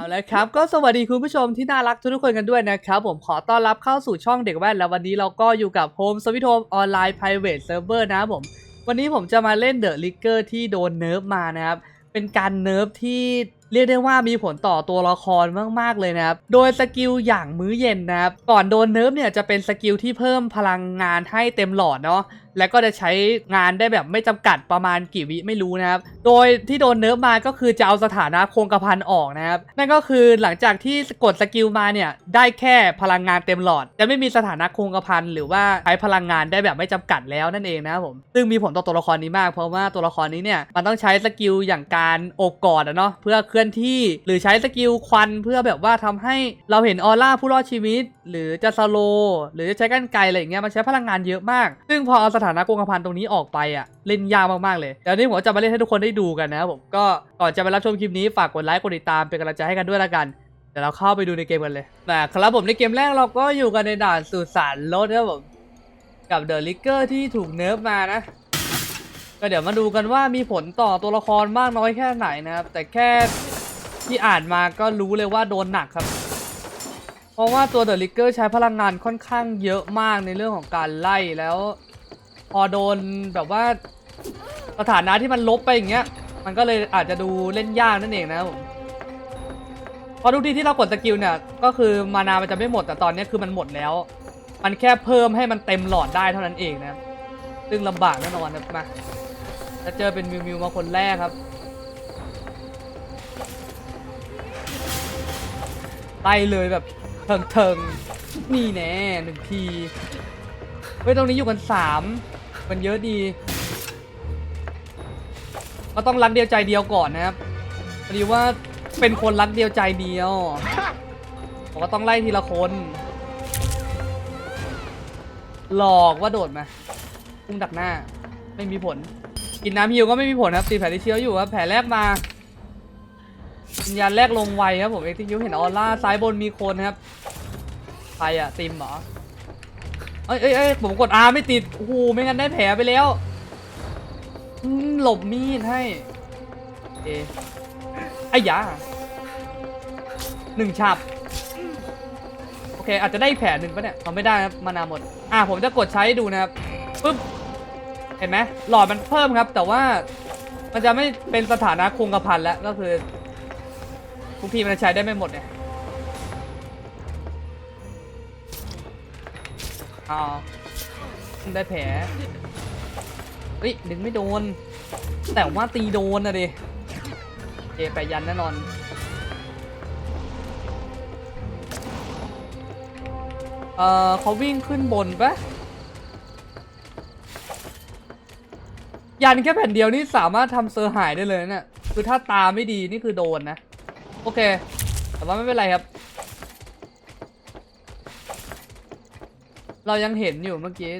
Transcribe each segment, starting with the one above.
เอาละครับก็สวัสดีคุณผู้ชมที่น่ารักทุกๆคนกันด้วยนะครับ ผมขอต้อนรับเข้าสู่ช่องเด็กแว่นแล้ววันนี้เราก็อยู่กับ Home s w e e t Home Online Private Server นะครับผม วันนี้ผมจะมาเล่น The Licker ที่โดนเนิร์ฟมานะครับ เป็นการเนิร์ฟที่เรียกได้ว่ามีผลต่อตัวละครมากๆเลยนะครับ โดยสกิลอย่างมื้อเย็นนะครับ ก่อนโดนเนิร์ฟเนี่ยจะเป็นสกิลที่เพิ่มพลังงานให้เต็มหลอดเนาะแล้วก็จะใช้งานได้แบบไม่จำกัดประมาณกี่วิไม่รู้นะครับ โดยที่โดนเนิร์ฟมาก็คือจะเอาสถานะโครงกระพันออกนะครับ นั่นก็คือหลังจากที่กดสกิลมาเนี่ยได้แค่พลังงานเต็มหลอด จะไม่มีสถานะโครงกระพันหรือว่าใช้พลังงานได้แบบไม่จำกัดแล้วนั่นเองนะครับผมซึ่งมีผลต่อตัวละครนี้มาก เพราะว่าตัวละครนี้เนี่ยมันต้องใช้สกิลอย่างการโอบกอดอะเนาะเพื่อเคลื่อนที่หรือใช้สกิลควันเพื่อแบบว่าทำให้เราเห็นออร่าผู้รอดชีวิต หรือจะสโลหรือจะใช้กันไกลอะไรอย่างเงี้ยมันใช้พลังงานเยอะมาก ซึ่งพอเอาสถานะโครงกระพันตรงนี้ออกไปอะเล่นยากมากๆเลยเดี๋ยวนี้ผมจะมาเล่นให้ทุกคนได้ดูกันนะครับผมก็ก่อนจะไปรับชมคลิปนี้ฝากกดไลค์กดติดตามเป็นกำลังใจให้กันด้วยละกันเดี๋ยวเราเข้าไปดูในเกมกันเลยนะครับผมในเกมแรกเราก็อยู่กันในด่านสุสานรถนะครับผมกับเดอะลิเกอร์ที่ถูกเนิร์ฟมานะก็เดี๋ยวมาดูกันว่ามีผลต่อตัวละครมากน้อยแค่ไหนนะครับ แต่แค่ที่อ่านมาก็รู้เลยว่าโดนหนักครับ เพราะว่าตัวเดอะลิเกอร์ใช้พลังงานค่อนข้างเยอะมากในเรื่องของการไล่แล้ว พอโดนแบบว่าสถานะที่มันลบไปอย่างเงี้ย มันก็เลยอาจจะดูเล่นยากนั่นเองนะครับผมเพราะทุกทีที่เรากดสกิลเนี่ย ก็คือมานามันจะไม่หมดแต่ตอนนี้คือมันหมดแล้ว มันแค่เพิ่มให้มันเต็มหลอดได้เท่านั้นเองนะซึ่งลำบากแน่นอนนะมาจะเจอเป็นมิวมิวมาคนแรกครับไล่เลยแบบเถิงเถิงๆนี่แน่หนึ่งทีเฮ้ยตรงนี้อยู่กันสาม มันเยอะดี ก็ต้องรักเดียวใจเดียวก่อนนะครับพอดีว่าเป็นคนรักเดียวใจเดียวผมก็ต้องไล่ทีละคน หลอกว่าโดดมาพุ่งดักหน้า ไม่มีผล กินน้ำฮิวก็ไม่มีผลครับตีแผลที่เชื้ออยู่ครับแผลแรกมาวิญญาณแรกลงไวครับผมเอ็กซ์คิวเห็นออร่าซ้ายบนมีคนครับใครอะติมเหรอ อ้ยเอ้ยเอ้ยผมกด R ไม่ติด โอ้โห ไม่งั้นได้แผลไปแล้วอืมหลบมีดให้ เอะไอ้ยาหนึ่งฉับโอเค อาจจะได้อีกแผลหนึ่งปะเนี่ยเอาไม่ได้ครับมานาหมด อะผมจะกดใช้ดูนะครับปึ๊บ เห็นไหมหลอดมันเพิ่มครับ แต่ว่ามันจะไม่เป็นสถานะคงกระพันแล้ว ก็คือทุกทีมันจะใช้ได้ไม่หมดเนี่ย อ้าวได้แผลเฮ้ยดึงไม่โดน แต่ว่าตีโดนนะดิเจไปยันแน่นอนเอ่อเขาวิ่งขึ้นบนปะยันแค่แผ่นเดียวนี่สามารถทำเซอร์หายได้เลยนะเนี่ยคือถ้าตาไม่ดีนี่คือโดนนะ โอเค แต่ว่าไม่เป็นไรครับ เรายังเห็นอยู่เมื่อกี้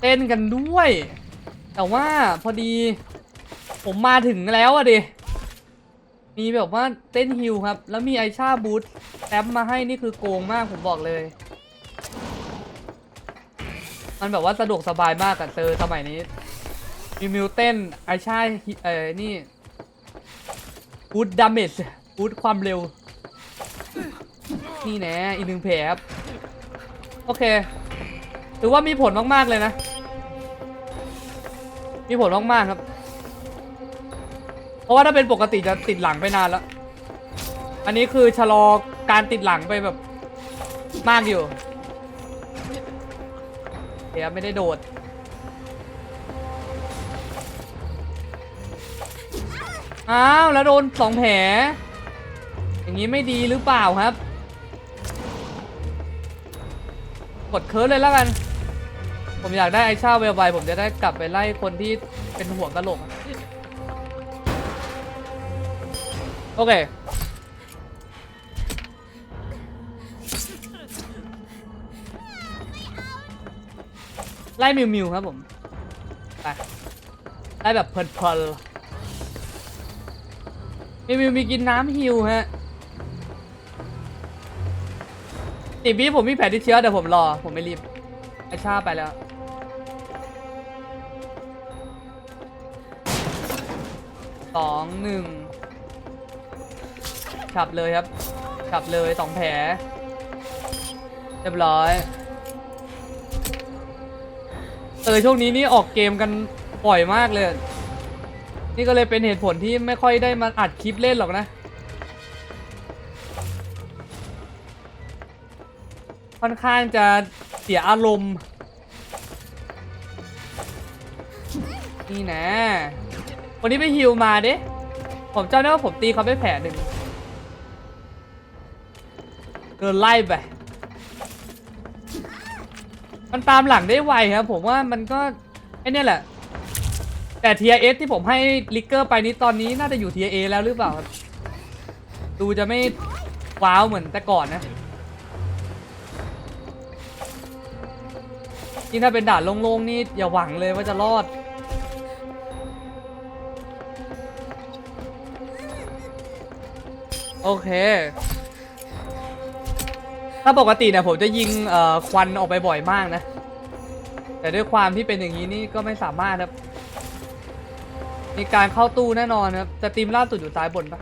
เต้นกันด้วย แต่ว่าพอดี ผมมาถึงแล้วอะดิ มีแบบว่าเต้นฮิลครับ แล้วมีไอชาบูทแอปมาให้นี่คือโกงมากผมบอกเลย มันแบบว่าสะดวกสบายมากกับเซอร์สมัยนี้มีมิวเต้นไอชาเอ่อนี่บูทดาเมจ บูทความเร็ว นี่แน่อีกหนึ่งแผลครับ โอเค ถือว่ามีผลมาก ๆ เลยนะ มีผลมาก ๆ ครับ เพราะว่าถ้าเป็นปกติจะติดหลังไปนานแล้ว อันนี้คือชะลอการติดหลังไปแบบมากอยู่เดี๋ยวไม่ได้โดดอ้าว แล้วโดนสองแผล อย่างนี้ไม่ดีหรือเปล่าครับ กดเคิร์ดเลยแล้วกัน ผมอยากได้ไอชาเวลไวผมจะได้กลับไปไล่คนที่เป็นห่วงกะโหลกโอเคไล่มิวมิวครับผม ไปไล่แบบเพลินๆมิวมิวมีกินน้ำฮิวฮะ อีกบีผมมีแผลที่เชื้อเดี๋ยวผมรอ ผมไม่รีบไอชาไปแล้ว สองหนึ่งฉับเลยครับฉับเลยสองแผล เรียบร้อย เออช่วงนี้นี่ออกเกมกันบ่อยมากเลย นี่ก็เลยเป็นเหตุผลที่ไม่ค่อยได้มาอัดคลิปเล่นหรอกนะ ค่อนข้างจะเสียอารมณ์ นี่นะ วันนี้ไปฮิวมาเด้ผมจำได้ว่าผมตีเขาไปแผลหนึ่งเดินไล่ไป มันตามหลังได้ไวครับ ผมว่ามันก็ ไอ้เนี่ยแหละ แต่ tier S ที่ผมให้ลิกเกอร์ไปนี้ตอนนี้น่าจะอยู่ tier A แล้วหรือเปล่า ดูจะไม่ว้าวเหมือนแต่ก่อนนะ ยิ่งถ้าเป็นด่านโล่งๆนี่อย่าหวังเลยว่าจะรอด โอเค ถ้าปกติเนี่ยผมจะยิงควันออกไปบ่อยมากนะ แต่ด้วยความที่เป็นอย่างนี้นี่ก็ไม่สามารถครับมีการเข้าตู้แน่นอนครับแต่ทีมล่าสุดอยู่ซ้ายบนปะ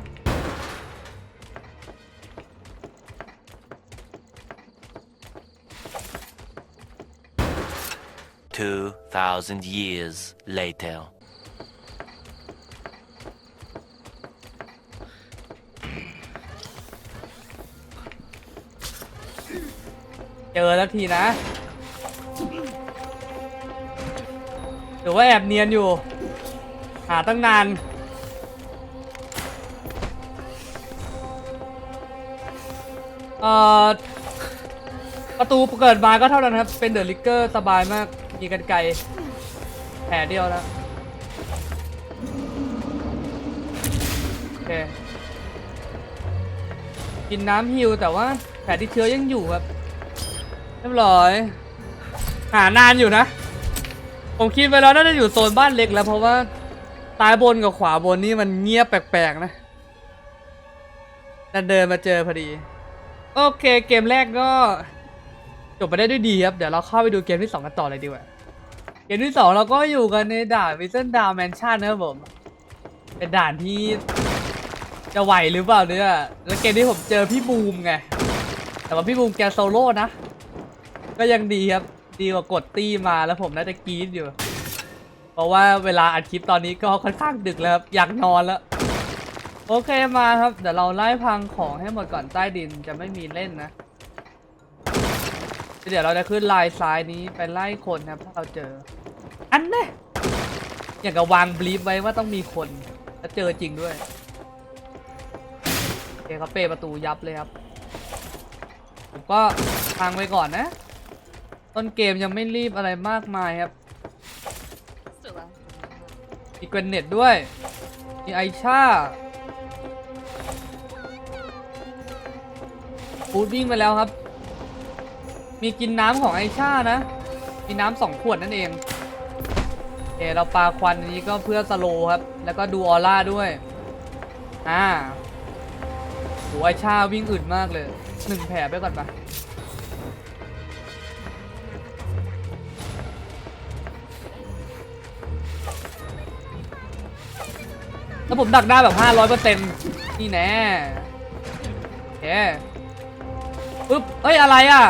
2,000 years later. เจอแล้วทีนะ หรือว่าแอบเนียนอยู่ หาตั้งนาน เอ่อ ประตูเกิดมาก็เท่านั้นครับ เป็นเดอะลิกเกอร์สบายมากีกันไกลแผลเดียวแล้วโอเคกินน้ำฮิวแต่ว่าแผลที่เชื้อยังอยู่ครับเรียบร้อย หานานอยู่นะ ผมคิดไปแล้วน่าจะอยู่โซนบ้านเล็กแล้วเพราะว่าซ้ายบนกับขวาบนนี่มันเงียบแปลกๆนะแต่เดินมาเจอพอดี โอเคเกมแรกก็จบไปได้ด้วยดีครับ เดี๋ยวเราเข้าไปดูเกมที่ 2 กันต่อเลยดีกว่า เกมที่2เราก็อยู่กันในด่านวิ s เซนดาวแมนชั่นนะครับผม เป็นด่านที่จะไหวหรือเปล่าเนี่ยแล้วเกมที่ผมเจอพี่บูมไง แต่ว่าพี่บูมแกโซโล่นะ ก็ยังดีครับ ดีกว่ากดตี้มาแล้วผมน่าจะกรี๊ดอยู่ เพราะว่าเวลาอัดคลิปตอนนี้ก็ค่อนข้างดึกแล้วครับ อยากนอนแล้ว โอเคมาครับ เดี๋ยวเราไล่พังของให้หมดก่อนใต้ดินจะไม่มีเล่นนะเดี๋ยวเราจะขึ้นลายซ้ายนี้ไปไล่คนครับถ้าเราเจอ อันเน่อย่างกับวางบลีฟไว้ว่าต้องมีคนแล้วเจอจริงด้วยโอเคเขาเปย์ประตูยับเลยครับ ผมก็พังไปก่อนนะ ต้นเกมยังไม่รีบอะไรมากมายครับมีเกรนเน็ตด้วย มีไอชาฟูดวิ่งไปแล้วครับ มีกินน้ำของไอชานะ มีน้ำสองขวดนั่นเอง เคเราปาควันนี้ก็เพื่อสโลครับ แล้วก็ดูออร่าด้วย อ่าหไอชาวิ่งอึดมากเลยหนึ่งแผลไปก่อนปะแล้วผมดักได้แบบ 500%นี่แน่โอเคปึ๊บเอ้ย อะไรอะ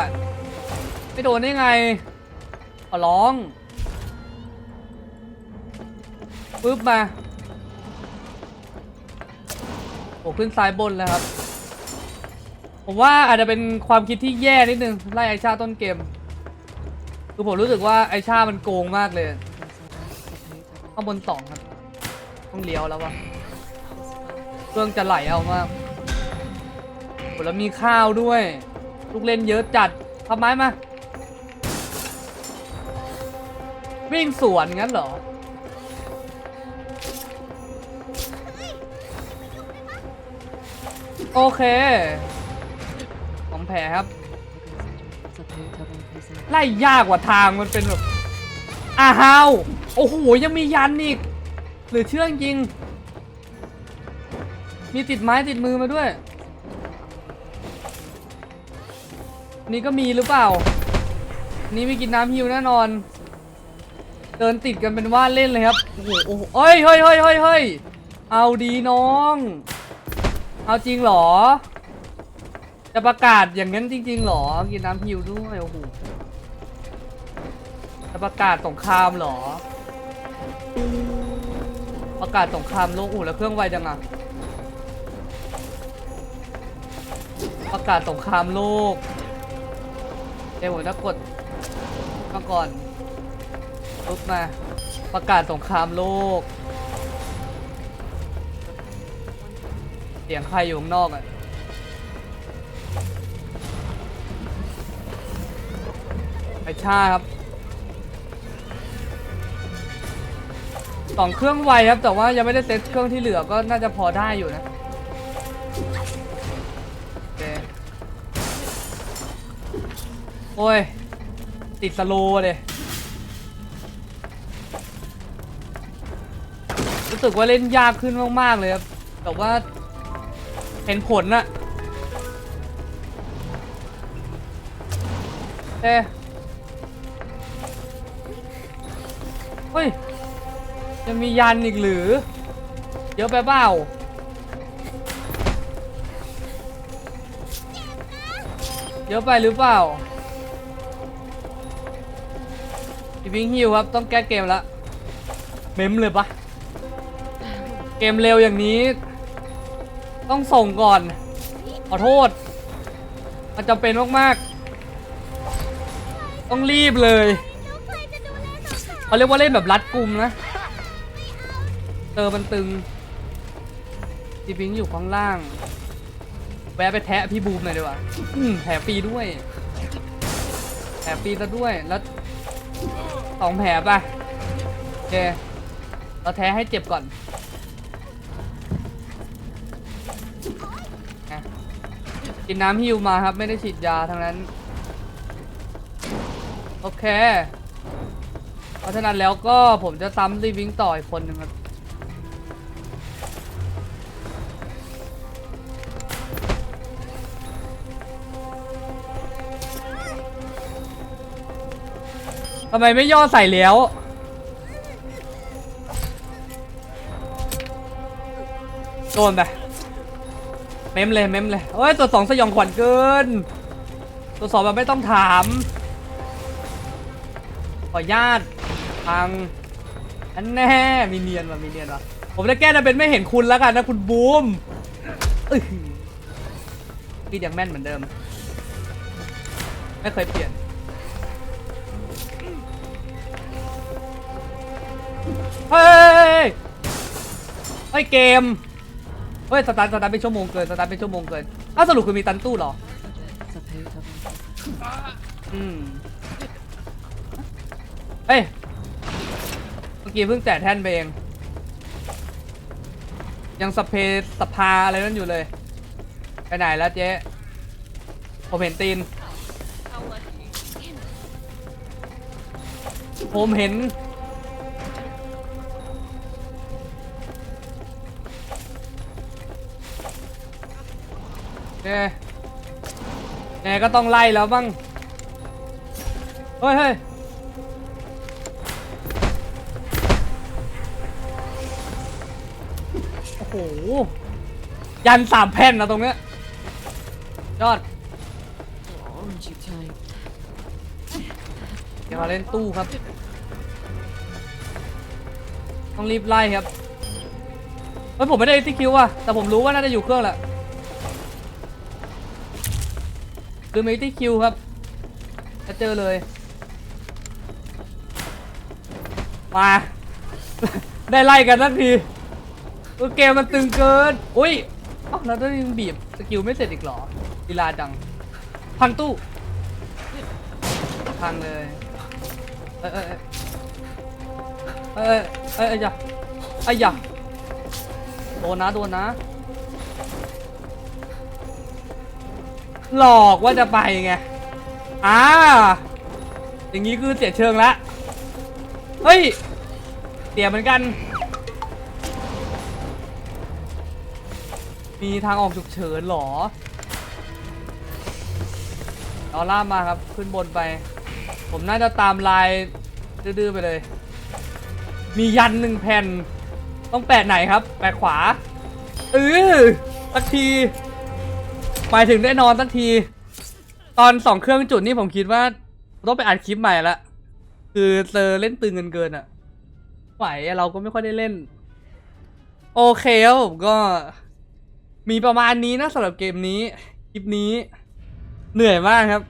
ไม่โดนได้ไงขอร้อง ปึ๊บมาโอ้ขึ้นซ้ายบนแล้วครับ ผมว่าอาจจะเป็นความคิดที่แย่นิดนึง ไล่ไอชาต้นเกม คือผมรู้สึกว่าไอชามันโกงมากเลยข้างบนสองครับ ต้องเลี้ยวแล้ววะเครื่องจะไหลเอามากโหแล้วมีข้าวด้วย ลูกเล่นเยอะจัดทำไม้มา วิ่งสวนงั้นเหรอ โอเคของแผลครับ ไล่ยากกว่าทางมันเป็นแบบอ้าว โอ้โห ยังมียันอีก หรือเชื่องจริง มีติดไม้ติดมือมาด้วย นี่ก็มีหรือเปล่า นี่ไม่กินน้ำฮิวแน่นอน เดินติดกันเป็นว่าเล่นเลยครับ โอ้โหโอ้โหเฮ้ยเฮ้ยเฮ้ยเฮ้ยเฮ้ยเอาดีน้อง เอาจริงเหรอ จะประกาศอย่างนั้นจริงๆเหรอ กินน้ำฮิวด้วยโอ้โหจะประกาศสงครามเหรอ ประกาศสงครามโลกอู่แล้วเครื่องไวจังอะประกาศสงครามโลกเดี๋ยวผมจะกดมาก่อนปุ๊บมา ประกาศสงครามโลก สียงใครอยู่ข้างนอกอะไปช่าครับสองเครื่องไวครับ แต่ว่ายังไม่ได้เซตเครื่องที่เหลือก็น่าจะพอได้อยู่นะโอเคโอ้ย ติดสโลว์เลยรู้สึกว่าเล่นยากขึ้นมาก ๆ เลยครับ แต่ว่า เห็นผลนะเอ๊ะเฮ้ยยังมียันอีกหรือ เยอะไปเปล่าเยอะไปหรือเปล่าอีวิงฮิวครับ ต้องแก้เกมละ เมมเลยปะเกมเร็วอย่างนี้ ต้องส่งก่อน ขอโทษ มันจำเป็นมากๆ ต้องรีบเลยเขาเรียกว่าเล่นแบบรัดกุมนะ เตอมันตึงจีพิงอยู่ข้างล่าง แวะไปแทะพี่บูมหน่อยดีกว่าอืมแผลฟรีด้วย แผลฟรีซะด้วย แล้วสองแผลป่ะโอเคเราแท้ให้เจ็บก่อน กินน้ำฮิวมาครับ ไม่ได้ฉีดยาทั้งนั้น โอเค เพราะฉะนั้นแล้วก็ผมจะซ้ำรีวิงต่ออีกคนหนึ่งครับ ทำไมไม่ย่อใส่แล้ว โดนไป เมมเลยเมมเลยเฮ้ยตัวสองสยองขวัญเกิน ตัวสองแบบไม่ต้องถาม ขอญาตทางอันแน่มีเนียนว่ะมีเนียนว่ะผมจะแก้นะเป็นไม่เห็นคุณแล้วกันนะคุณบูมอื้อหือพี่ยังแม่นเหมือนเดิม ไม่เคยเปลี่ยนเฮ้ยเฮ้ยเกม เฮ้ยสตาร์ทสตาร์ทเป็นชั่วโมงเกินสตาร์ทเป็นชั่วโมงเกินอ้าวสรุปคือมีตันตู้เหรออืมเฮ้ยเมื่อกี้เพิ่งแตะแท่นไปเอง ยังสเปรย์สภาอะไรนั่นอยู่เลย ไปไหนแล้วเจ๊ผมเห็นตีนผมเห็น แน่ก็ต้องไล่แล้วบ้างเฮ้ยเฮ้ยโอ้โห ยันสามแผ่นนะตรงเนี้ยยอด Aren't you tired? เดี๋ยวมาเล่นตู้ครับ ต้องรีบไล่ครับเฮ้ยผมไม่ได้ที่คิวอะแต่ผมรู้ว่าน่าจะอยู่เครื่องแหละ คือไม่ที่คิวครับจะเจอเลยมาได้ไล่กันสักทีเอเกมมันตึงเกิน อุ้ยอ้าวแล้วต้องยังบีบสกิลไม่เสร็จอีกเหรอดีลาจัง พังตู้ พังเลยเอ้ยเอ้ยเอ้ยเอ้ยเอ้ยเอ้ยอย่าไอ้ยอย่าโดนนะ โดนนะ หลอกว่าจะไปไง อ่า อย่างนี้คือเสียเชิงละ เฮ้ย เสียเหมือนกัน มีทางออกฉุกเฉินหรอเอาล่ามาครับ ขึ้นบนไป ผมน่าจะตามลายดื้อๆไปเลย มียันหนึ่งแผ่น ต้องแปะไหนครับ แปะขวาเออสักที หมายถึงได้นอนสักที ตอนสองเครื่องจุดนี่ผมคิดว่าต้องไปอัดคลิปใหม่ละ คือเซอเล่นตึงเกินเกินๆอะไหวเราก็ไม่ค่อยได้เล่น โอเคครับผมก็ มีประมาณนี้นะสำหรับเกมนี้ คลิปนี้ เหนื่อยมากครับ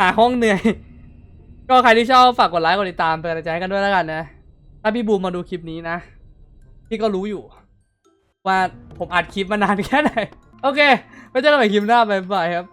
หาห้องเหนื่อย ก็ใครที่ชอบฝากกดไลค์กดติดตามเป็นกำลังใจให้กันด้วยแล้วกันนะ ถ้าพี่บูมมาดูคลิปนี้นะ พี่ก็รู้อยู่ ว่าผมอัดคลิปมานานแค่ไหน โอเคไว้เจอกันใหม่คลิปหน้าบ๊ายบายครับ